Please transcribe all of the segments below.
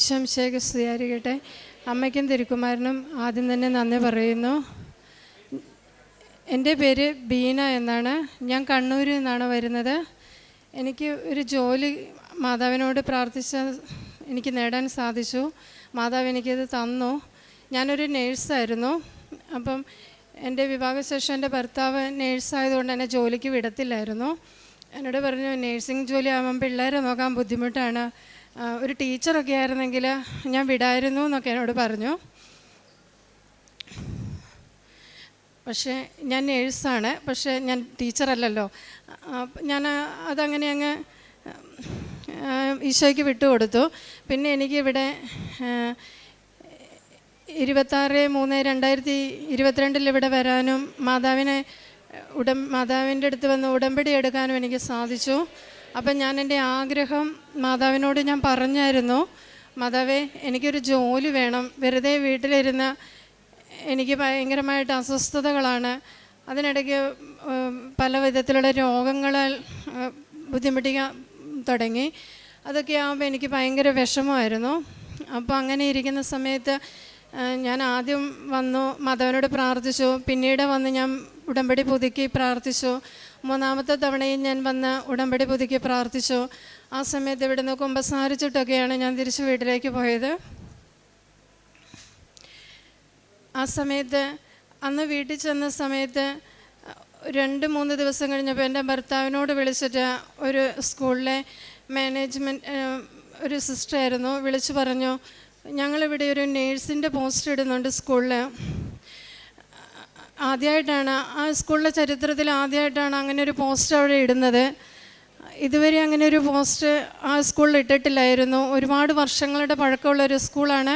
ഈശോംശേഖ സ്തുതിയായിരിക്കട്ടെ അമ്മയ്ക്കും തിരുക്കുമാരനും ആദ്യം തന്നെ നന്ദി പറയുന്നു. എന്റെ പേര് ബീന എന്നാണ്. ഞാൻ കണ്ണൂരിൽ നിന്നാണ് വരുന്നത്. എനിക്ക് ഒരു ജോലി മാതാവിനോട് പ്രാർത്ഥിച്ച എനിക്ക് നേടാൻ സാധിച്ചു. മാതാവ് എനിക്കത് തന്നു. ഞാനൊരു നേഴ്സായിരുന്നു. അപ്പം എന്റെ വിവാഹശേഷം എന്റെ ഭർത്താവ് നേഴ്സായതുകൊണ്ട് എന്നെ ജോലിക്ക് വിടത്തില്ലായിരുന്നു. എന്നോട് പറഞ്ഞു നേഴ്സിംഗ് ജോലി ആകുമ്പം പിള്ളേരെ നോക്കാൻ ബുദ്ധിമുട്ടാണ്. ഒരു ടീച്ചറൊക്കെ ആയിരുന്നെങ്കിൽ ഞാൻ വിടായിരുന്നു എന്നൊക്കെ എന്നോട് പറഞ്ഞു. പക്ഷേ ഞാൻ നേഴ്സാണ് പക്ഷേ ഞാൻ ടീച്ചറല്ലല്ലോ. ഞാൻ അതങ്ങനെ അങ്ങ് ഈശോയ്ക്ക് വിട്ടുകൊടുത്തു. പിന്നെ എനിക്കിവിടെ ഇരുപത്താറ് മൂന്ന് രണ്ടായിരത്തി ഇരുപത്തിരണ്ടിൽ ഇവിടെ വരാനും മാതാവിനെ ഉടം മാതാവിന്റെ അടുത്ത് വന്ന് ഉടമ്പടി എടുക്കാനും എനിക്ക് സാധിച്ചു. അപ്പം ഞാൻ എന്റെ ആഗ്രഹം മാതാവിനോട് ഞാൻ പറഞ്ഞായിരുന്നു മാതാവേ എനിക്കൊരു ജോലി വേണം. വെറുതെ വീട്ടിലിരുന്ന് എനിക്ക് ഭയങ്കരമായിട്ട് അസ്വസ്ഥതകളാണ്. അതിനിടയ്ക്ക് പല വിധത്തിലുള്ള രോഗങ്ങളാൽ ബുദ്ധിമുട്ടിക്കാൻ തുടങ്ങി. അതൊക്കെ ആകുമ്പോൾ എനിക്ക് ഭയങ്കര വിഷമമായിരുന്നു. അപ്പോൾ അങ്ങനെ ഇരിക്കുന്ന സമയത്ത് ഞാൻ ആദ്യം വന്നു മാധവനോട് പ്രാർത്ഥിച്ചു. പിന്നീട് വന്ന് ഞാൻ ഉടമ്പടി പുതുക്കി പ്രാർത്ഥിച്ചു? മൂന്നാമത്തെ തവണയും ഞാൻ വന്ന് ഉടമ്പടി പുതുക്കി പ്രാർത്ഥിച്ചു? ആ സമയത്ത് ഇവിടുന്ന് കുമ്പസാരിച്ചിട്ടൊക്കെയാണ് ഞാൻ തിരിച്ച് വീട്ടിലേക്ക് പോയത്. ആ സമയത്ത് അന്ന് വീട്ടിൽ ചെന്ന സമയത്ത് രണ്ട് മൂന്ന് ദിവസം കഴിഞ്ഞപ്പോൾ എന്റെ ഭർത്താവിനോട് വിളിച്ചിട്ട് ഒരു സ്കൂളിലെ മാനേജ്മെന്റ് ഒരു സിസ്റ്റർ ആയിരുന്നു വിളിച്ചു പറഞ്ഞു ഞങ്ങളിവിടെ ഒരു നേഴ്സിന്റെ പോസ്റ്റ് ഇടുന്നുണ്ട് സ്കൂളിൽ ആദ്യമായിട്ടാണ് ആ സ്കൂളിലെ ചരിത്രത്തിൽ ആദ്യമായിട്ടാണ് അങ്ങനെ ഒരു പോസ്റ്റ് അവിടെ ഇടുന്നത്. ഇതുവരെ അങ്ങനെ ഒരു പോസ്റ്റ് ആ സ്കൂളിൽ ഇട്ടിട്ടില്ലായിരുന്നു. ഒരുപാട് വർഷങ്ങളുടെ പഴക്കമുള്ള ഒരു സ്കൂളാണ്.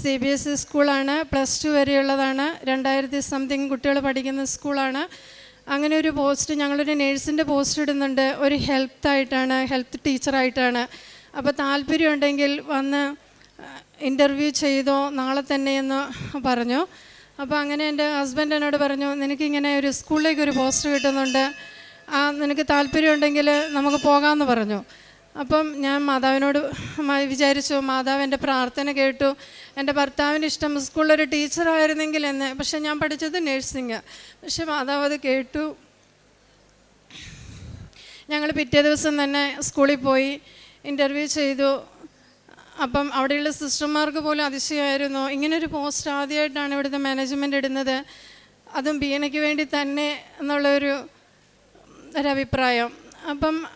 സി ബി എസ് ഇ സ്കൂളാണ്. പ്ലസ് ടു വരെയുള്ളതാണ്. രണ്ടായിരത്തി സംതിങ് കുട്ടികൾ പഠിക്കുന്ന സ്കൂളാണ്. അങ്ങനെ ഒരു പോസ്റ്റ് ഞങ്ങളൊരു നേഴ്സിന്റെ പോസ്റ്റ് ഇടുന്നുണ്ട്. ഒരു ഹെൽത്തായിട്ടാണ് ഹെൽത്ത് ടീച്ചറായിട്ടാണ്. അപ്പോൾ താല്പര്യമുണ്ടെങ്കിൽ വന്ന് ഇന്റർവ്യൂ ചെയ്തോ നാളെ തന്നെയെന്ന് പറഞ്ഞു. അപ്പോൾ അങ്ങനെ എന്റെ ഹസ്ബൻഡ് എന്നോട് പറഞ്ഞു നിനക്കിങ്ങനെ ഒരു സ്കൂളിലേക്ക് ഒരു പോസ്റ്റ് കിട്ടുന്നുണ്ട്. ആ നിനക്ക് താല്പര്യമുണ്ടെങ്കിൽ നമുക്ക് പോകാമെന്ന് പറഞ്ഞു. അപ്പം ഞാൻ മാതാവിനോട് വിചാരിച്ചു മാതാവ് എന്റെ പ്രാർത്ഥന കേട്ടു. എന്റെ ഭർത്താവിന്റെ ഇഷ്ടം സ്കൂളിലൊരു ടീച്ചറായിരുന്നെങ്കിൽ എന്ന് പക്ഷേ ഞാൻ പഠിച്ചത് നേഴ്സിങ് പക്ഷേ മാതാവ് അത് കേട്ടു. ഞങ്ങൾ പിറ്റേ ദിവസം തന്നെ സ്കൂളിൽ പോയി ഇന്റർവ്യൂ ചെയ്തു. അപ്പം അവിടെയുള്ള സിസ്റ്റർമാർക്ക് പോലും അതിശയമായിരുന്നു. ഇങ്ങനൊരു പോസ്റ്റ് ആദ്യമായിട്ടാണ് ഇവിടുത്തെ മാനേജ്മെന്റ് ഇടുന്നത്. അതും ബി എനയ്ക്ക് വേണ്ടി തന്നെ എന്നുള്ളൊരു ഒരഭിപ്രായം. അപ്പം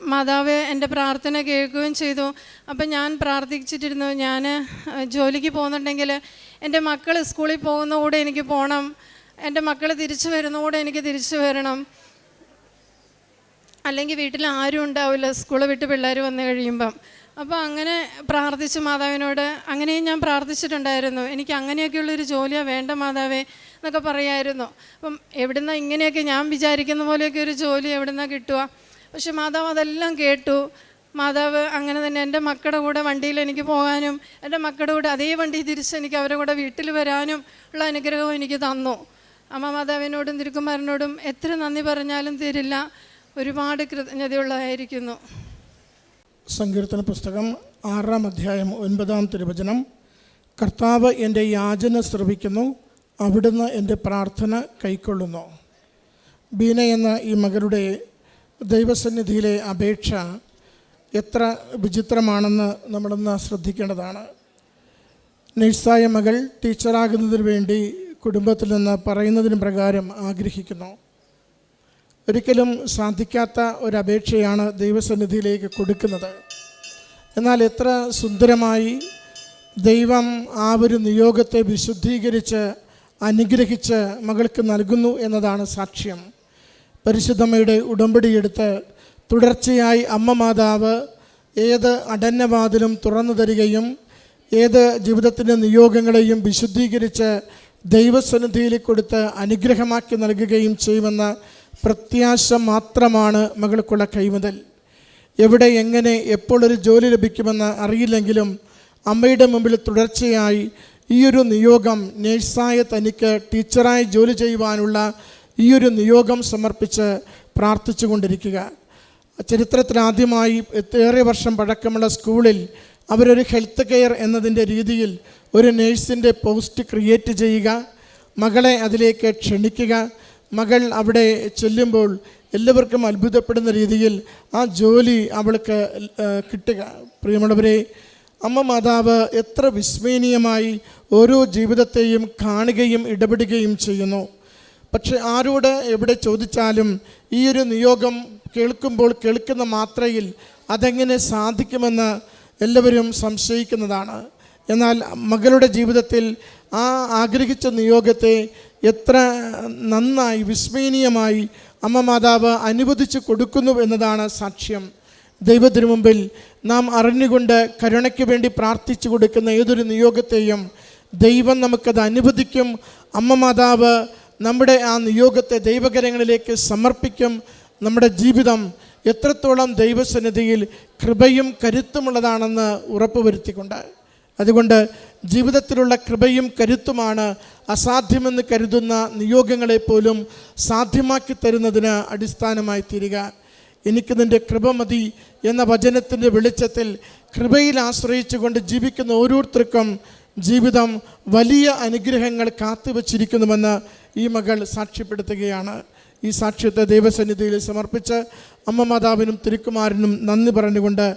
മാതാവ് എന്റെ പ്രാർത്ഥന കേൾക്കുകയും ചെയ്തു. അപ്പം ഞാൻ പ്രാർത്ഥിച്ചിട്ടിരുന്നു ഞാൻ ജോലിക്ക് പോകുന്നുണ്ടെങ്കിൽ എന്റെ മക്കൾ സ്കൂളിൽ പോകുന്ന കൂടെ എനിക്ക് പോകണം എന്റെ മക്കൾ തിരിച്ചു വരുന്ന കൂടെ എനിക്ക് തിരിച്ചു വരണം. അല്ലെങ്കിൽ വീട്ടിൽ ആരും ഉണ്ടാവില്ല സ്കൂളിൽ വിട്ട് പിള്ളേർ വന്നു കഴിയുമ്പം. അപ്പോൾ അങ്ങനെ പ്രാർത്ഥിച്ച് മാതാവിനോട് അങ്ങനെയും ഞാൻ പ്രാർത്ഥിച്ചിട്ടുണ്ടായിരുന്നു. എനിക്ക് അങ്ങനെയൊക്കെയുള്ളൊരു ജോലിയാണ് വേണ്ട മാതാവേ എന്നൊക്കെ പറയായിരുന്നു. അപ്പം എവിടുന്ന ഇങ്ങനെയൊക്കെ ഞാൻ വിചാരിക്കുന്ന പോലെയൊക്കെ ഒരു ജോലി എവിടുന്ന കിട്ടുക? പക്ഷെ മാതാവ് അതെല്ലാം കേട്ടു. മാതാവ് അങ്ങനെ തന്നെ എന്റെ മക്കളുടെ കൂടെ വണ്ടിയിൽ എനിക്ക് പോകാനും എന്റെ മക്കളുടെ കൂടെ അതേ വണ്ടി തിരിച്ച് എനിക്ക് അവരുടെ കൂടെ വീട്ടിൽ വരാനും ഉള്ള അനുഗ്രഹവും എനിക്ക് തന്നു. അമ്മ മാതാവിനോടും തിരുക്കുമാരനോടും എത്ര നന്ദി പറഞ്ഞാലും തരില്ല. ഒരുപാട് കൃതജ്ഞതയുള്ളതായിരിക്കുന്നു. സങ്കീർത്തന പുസ്തകം ആറാം അധ്യായം ഒൻപതാം തിരുവചനം. കർത്താവ് എന്റെ യാചന ശ്രവിക്കുന്നു അവിടുന്ന് എന്റെ പ്രാർത്ഥന കൈക്കൊള്ളുന്നു. ബീന എന്ന ഈ മകളുടെ ദൈവസന്നിധിയിലെ അപേക്ഷ എത്ര വിചിത്രമാണെന്ന് നമ്മളൊന്ന് ശ്രദ്ധിക്കേണ്ടതാണ്. നഴ്സായ മകൾ ടീച്ചറാകുന്നതിന് വേണ്ടി കുടുംബത്തിൽ നിന്ന് പറയുന്നതിന് പ്രകാരം ആഗ്രഹിക്കുന്നു. ഒരിക്കലും സാധിക്കാത്ത ഒരപേക്ഷയാണ് ദൈവസന്നിധിയിലേക്ക് കൊടുക്കുന്നത്. എന്നാൽ എത്ര സുന്ദരമായി ദൈവം ആ ഒരു നിയോഗത്തെ വിശുദ്ധീകരിച്ച് അനുഗ്രഹിച്ച് മകൾക്ക് നൽകുന്നു എന്നതാണ് സാക്ഷ്യം. പരിശുദ്ധമ്മയുടെ ഉടമ്പടിയെടുത്ത് തുടർച്ചയായി അമ്മ മാതാവ് ഏത് അടന്നവാതിലും തുറന്നു തരികയും ഏത് ജീവിതത്തിന്റെ നിയോഗങ്ങളെയും വിശുദ്ധീകരിച്ച് ദൈവസന്നിധിയിൽ കൊടുത്ത് അനുഗ്രഹമാക്കി നൽകുകയും ചെയ്യുമെന്ന പ്രത്യാശ മാത്രമാണ് മകൾക്കുള്ള കൈമുതൽ. എവിടെ എങ്ങനെ എപ്പോൾ ഒരു ജോലി ലഭിക്കുമെന്ന് അറിയില്ലെങ്കിലും അമ്മയുടെ മുമ്പിൽ തുടർച്ചയായി ഈ ഒരു നിയോഗം നേഴ്സായ തനിക്ക് ടീച്ചറായി ജോലി ചെയ്യുവാനുള്ള ഈ ഒരു നിയോഗം സമർപ്പിച്ച് പ്രാർത്ഥിച്ചു കൊണ്ടിരിക്കുക ചരിത്രത്തിൽ ആദ്യമായി ഏറെ വർഷം പഴക്കമുള്ള സ്കൂളിൽ അവരൊരു ഹെൽത്ത് കെയർ എന്നതിന്റെ രീതിയിൽ ഒരു നേഴ്സിന്റെ പോസ്റ്റ് ക്രിയേറ്റ് ചെയ്യുക. മകളെ അതിലേക്ക് ക്ഷണിക്കുക. മകൾ അവിടെ ചൊല്ലുമ്പോൾ എല്ലാവർക്കും അത്ഭുതപ്പെടുന്ന രീതിയിൽ ആ ജോലി അവൾക്ക് കിട്ടുക. പ്രിയമുള്ളവരെ അമ്മ മാതാവ് എത്ര വിസ്മയനീയമായി ഓരോ ജീവിതത്തെയും കാണുകയും ഇടപെടുകയും ചെയ്യുന്നു. പക്ഷെ ആരോട് എവിടെ ചോദിച്ചാലും ഈ ഒരു നിയോഗം കേൾക്കുമ്പോൾ കേൾക്കുന്ന മാത്രയിൽ അതെങ്ങനെ സാധിക്കുമെന്ന് എല്ലാവരും സംശയിക്കുന്നതാണ്. എന്നാൽ മകളുടെ ജീവിതത്തിൽ ആ ആഗ്രഹിച്ച നിയോഗത്തെ എത്ര നന്നായി വിസ്മയനീയമായി അമ്മ മാതാവ് അനുവദിച്ച് കൊടുക്കുന്നു എന്നതാണ് സാക്ഷ്യം. ദൈവത്തിനു മുമ്പിൽ നാം അറിഞ്ഞുകൊണ്ട് കരുണയ്ക്ക് വേണ്ടി പ്രാർത്ഥിച്ചു കൊടുക്കുന്ന ഏതൊരു നിയോഗത്തെയും ദൈവം നമുക്കത് അനുവദിക്കും. അമ്മ മാതാവ് നമ്മുടെ ആ നിയോഗത്തെ ദൈവകരങ്ങളിലേക്ക് സമർപ്പിക്കും. നമ്മുടെ ജീവിതം എത്രത്തോളം ദൈവസന്നിധിയിൽ കൃപയും കരുത്തുമുള്ളതാണെന്ന് ഉറപ്പുവരുത്തിക്കൊണ്ട് അതുകൊണ്ട് ജീവിതത്തിലുള്ള കൃപയും കരുത്തുമാണ് അസാധ്യമെന്ന് കരുതുന്ന നിയോഗങ്ങളെ പോലും സാധ്യമാക്കി തരുന്നതിന് അടിസ്ഥാനമായി തീരുക. എനിക്ക് നിന്റെ കൃപ മതി എന്ന വചനത്തിന്റെ വെളിച്ചത്തിൽ കൃപയിൽ ആശ്രയിച്ചുകൊണ്ട് ജീവിക്കുന്ന ഓരോരുത്തർക്കും ജീവിതം വലിയ അനുഗ്രഹങ്ങൾ കാത്തുവച്ചിരിക്കുന്നുവെന്ന് ഈ മകൾ സാക്ഷ്യപ്പെടുത്തുകയാണ്. ഈ സാക്ഷ്യത്തെ ദൈവസന്നിധിയിൽ സമർപ്പിച്ച് അമ്മ മാതാവിനും തിരുക്കുമാരനും നന്ദി പറഞ്ഞുകൊണ്ട്